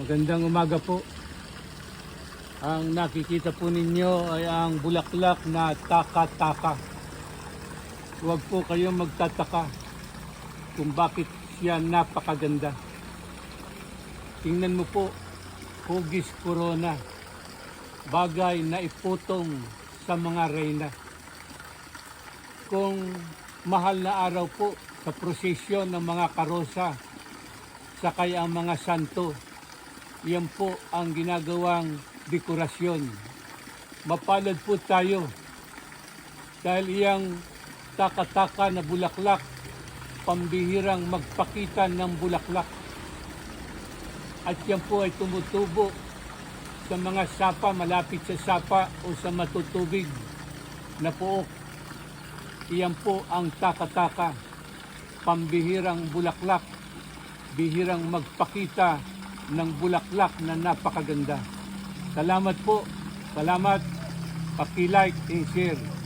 Magandang umaga po. Ang nakikita po ninyo ay ang bulaklak na taka-taka. Huwag po kayong magtataka kung bakit siya napakaganda. Tingnan mo po, hugis corona. Bagay na iputong sa mga reyna. Kung mahal na araw po sa prosesyon ng mga karosa, sakay ang mga santo, yan po ang ginagawang dekorasyon. Mapalad po tayo dahil iyang taka-taka na bulaklak, pambihirang magpakita ng bulaklak. At yan po ay tumutubo sa mga sapa, malapit sa sapa o sa matutubig na pook. Iyan po ang taka-taka, pambihirang bulaklak, bihirang magpakita ng bulaklak na napakaganda. Salamat po. Salamat. Paki-like and share.